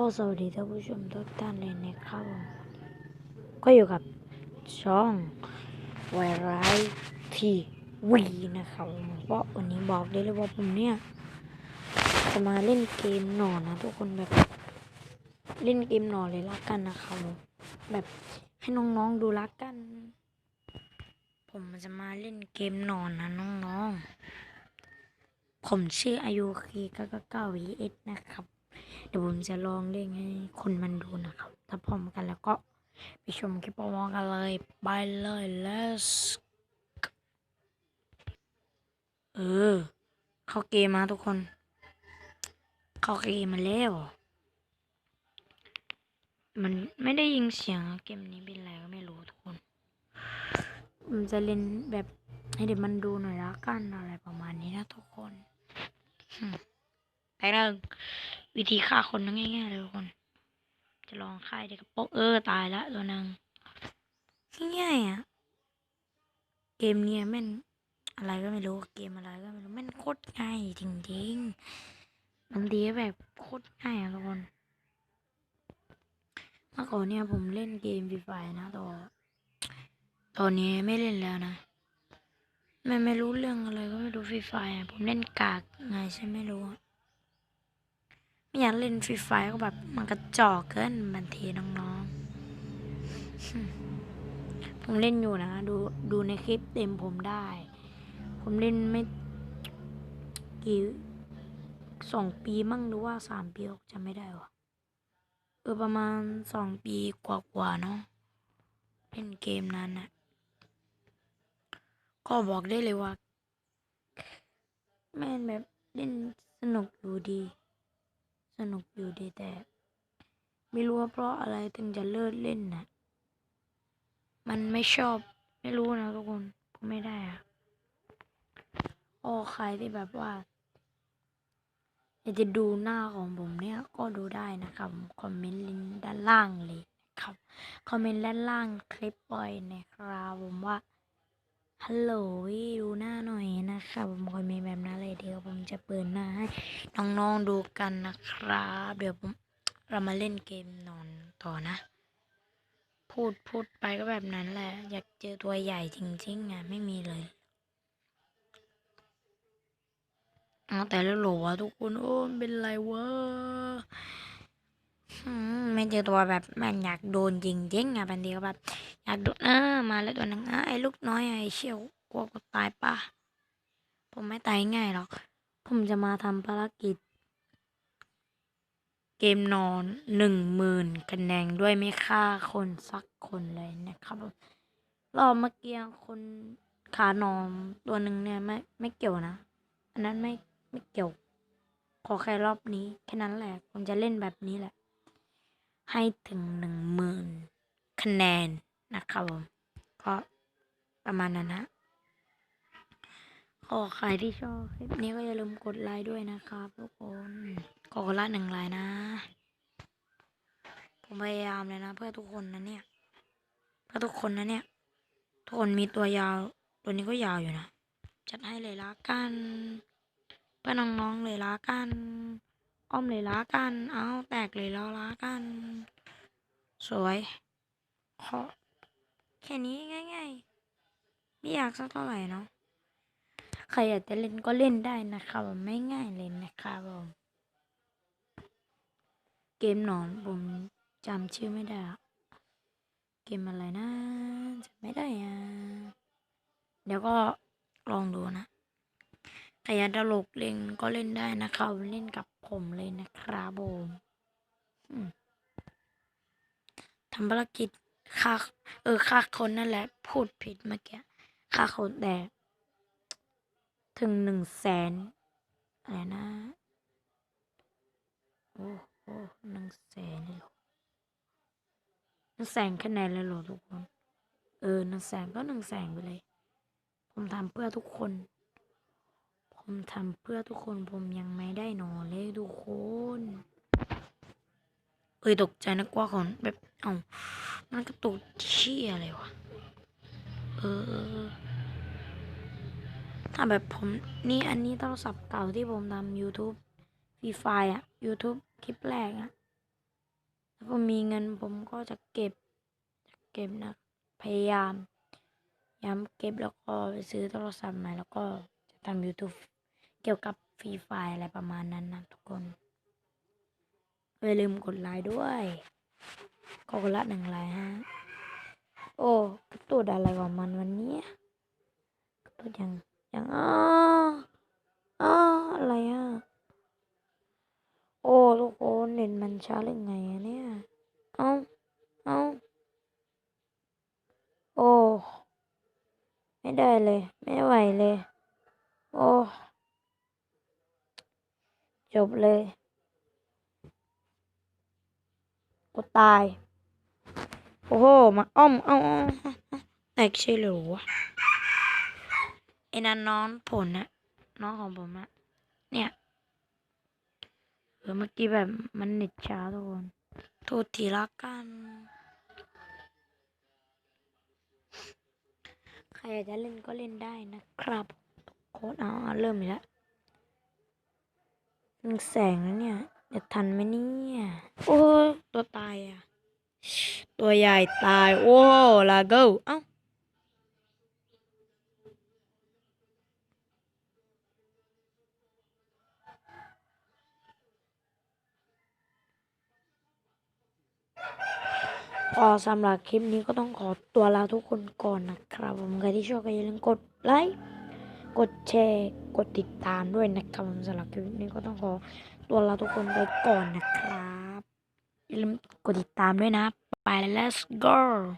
อสวัสดีท่านผู้ชมทุกท่านเลยนะครับ ก็อยู่กับช่องไวไรทีวีนะครับเพราะวันนี้บอกได้เลยว่าผมเนี่ย จะมาเล่นเกมหนอนนะทุกคนแบบ เล่นเกมหนอนเลยละกันนะครับแบบให้น้องๆดูละกัน ผมจะมาเล่นเกมหนอนนะน้องๆผมชื่ออายุคีเก้าเก้าวีเอสนะครับ เดี๋ยวผมจะลองเล่นให้คนมันดูนะครับ ถ้าพร้อมกันแล้วก็ไปชมคลิปพร้อมกันเลย ไปเลย let's เออ เข้าเกมมาทุกคน เข้าเกมมาแล้ว มันไม่ได้ยิงเสียงเกมนี้เป็นไรก็ไม่รู้ทุกคนผมจะเล่นแบบให้เด็กมันดูหน่อยละกันอะไรประมาณนี้นะทุกคน แต่หนึ่งวิธีฆ่าคนนั้นง่ายๆเลยทุกคน จะลองฆ่าเด็กกระโปรงเออตายละตัวหนึงง่ายๆอะ เกมเนี้ยแม่นอะไรก็ไม่รู้เกมอะไรก็ไม่รู้แม่นโคตรง่ายจริงๆมันดีแบบโคตรง่ายอะทุกคนเมื่อก่อนเนี่ยผมเล่นเกมฟรีไฟนะแตอตอนนี้ไม่เล่นแล้วนะไม่ไม่รู้เรื่องอะไรก็ไม่รู้ฟรีไฟผมเล่นกากไงใช่ไม่รู้ ไม่อยากเล่นฟรีไฟก็แบบมันกระจอกเกินบางทีน้องๆ ผมเล่นอยู่นะ ดูดูในคลิปเต็มผมได้ ผมเล่นไม่กี่สองปีมั่งหรือว่าสามปีจะไม่ได้วะเออประมาณสองปีกว่าๆเนาะเล่นเกมนั้นนะก็บอกได้เลยว่าแม่นแบบเล่นสนุกอยู่ดี สนุกอยู่ดีแต่ ไม่รู้ว่าเพราะอะไรถึงจะเลิกเล่นนะมันไม่ชอบไม่รู้นะทุกคนผมไม่ได้อะโอ้ใครที่แบบว่าอยากจะดูหน้าของผมเนี่ยก็ดูได้นะครับ คอมเมนต์ลิงก์ด้านล่างเลยนะครับ คอมเมนต์ด้านล่างคลิปไว้นะครับผมว่า ฮัลโหลดูหน้าหน่อยนะคะผมคอยมีแบบนั้นเลยเดี๋ยวผมจะเปิดหน้าให้น้องๆดูกันนะครับ เดี๋ยวผมเรามาเล่นเกมนอนต่อนะ พูดพูดไปก็แบบนั้นแหละ อยากเจอตัวใหญ่จริงๆอะไม่มีเลยเอาแต่แล้วโหลวะทุกคนโอ้เป็นไรวะ ไม่เจอตัวแบบมันอยากโดนจริงๆอะบางทีก็แบบ อยากโดนเออมาแล้วตัวหนึงอะไอ้ลูกน้อยไอ้เชี่ยวกลัวกูตายปะผมไม่ตายง่ายหรอก ผมจะมาทำภารกิจ เกมนอนหนึ่งหมื่นคะแนนด้วยไม่ฆ่าคนสักคนเลยนะครับรอบเมื่อกี้คนขานอนตัวหนึ่งเนี่ยไม่ไม่เกี่ยวนะ อันนั้นไม่ไม่เกี่ยว ขอแค่รอบนี้แค่นั้นแหละผมจะเล่นแบบนี้แหละ ให้ถึงหนึ่งหมื่นคะแนนนะครับผมก็ประมาณนั้นนะขอใครที่ชอบคลิปนี้ก็อย่าลืมกดไลค์ด้วยนะครับทุกคนขอคนละหนึ่งไลค์นะ ผมพยายามเลยนะ เพื่อทุกคนนะเนี่ย เพื่อทุกคนนะเนี่ย ทุกคนมีตัวยาว ตัวนี้ก็ยาวอยู่นะ จัดให้เลยละกัน เพื่อน้องๆเลยละกัน อ้อมเลยละกัน เอาแตกเลยแล้วละกัน สวยขอแค่นี้ง่ายๆ ไม่อยากสักเท่าไหร่เนาะ ใครอยากจะเล่นก็เล่นได้นะครับไม่ง่ายเลยนะครับผมเกมหนอนผมจำชื่อไม่ได้ เกมอะไรนะจำไม่ได้อะ เดี๋ยวก็ลองดูนะ ใครอยาตลกเล่นก็เล่นได้นะครับ เล่นกับผมเลยนะครับผมทำภารกิจฆ่าเออฆ่าคนนั่นแหละ พูดผิดเมื่อกี้ฆ่าคนแต่ ถึงหนึ่งแสนอะไรนะ โอ้โหหนึ่งแสนเลยหรอหนึ่งแสนคะแนนเลยหรอทุกคน เออหนึ่งแสนก็หนึ่งแสนไปเลย ผมทำเพื่อทุกคน ผมทำเพื่อทุกคนผมยังไม่ได้นอนเลยทุกคนเอ้ยตกใจนะกว่าก่อนแบบเอ้ามันกระตุกเชี่ยอะไรวะเออถ้าแบบผมนี่อันนี้โทรศัพท์เก่าที่ผมทำ YouTube ฟรีไฟอะ YouTube คลิปแรกอะถ้าผมมีเงินผมก็จะเก็บจะเก็บนะ พยายามย้ำเก็บแล้วก็ไปซื้อโทรศัพท์ใหม่แล้วก็จะทำ YouTube เกี่ยวกับฟรีไฟอะไรประมาณนั้นนะทุกคนอย่าลืมกดไลค์ด้วยก็คนละหนึ่งไลค์ฮะ โอ้กระตุดอะไรของมันวันนี้กระตุดยังยังอ้ออ้ออะไรอะ โอ้ทุกคนเน็ตมันช้าหรือไงอะเนี่ย เอ้าเอ้าโอ้ ไม่ได้เลย ไม่ไหวเลย โอ้ จบเลย กูตาย โอ้โห มาอ้อมเอาเอาเอาเอาแตกใช่เหรือวะไอ้นั่นน้องผลนะน้องของผมอะเนี่ยเออเมื่อกี้แบบมันเน็ตช้าทุกคนโทษทีละกัน ใครอยากจะเล่นก็เล่นได้นะครับ โค้ดเอาเอาเริ่มอีกแล้ว มันแสงแล้วเนี่ยจะทันไหมเนี่ยโอ้ตัวตายอะ ตัวใหญ่ตาย โอ้ลาเกลเอ้าก็สำหรับคลิปนี้ก็ต้องขอตัวลาทุกคนก่อนนะครับ ผมใครที่ชอบก็อย่าลืมกดไลค์ กดแชร์กดติดตามด้วยนะครับสำหรับคลิปนี้ก็ต้องขอตัวเราทุกคนไปก่อนนะครับอย่าลืมกดติดตามด้วยนะ ไป let's go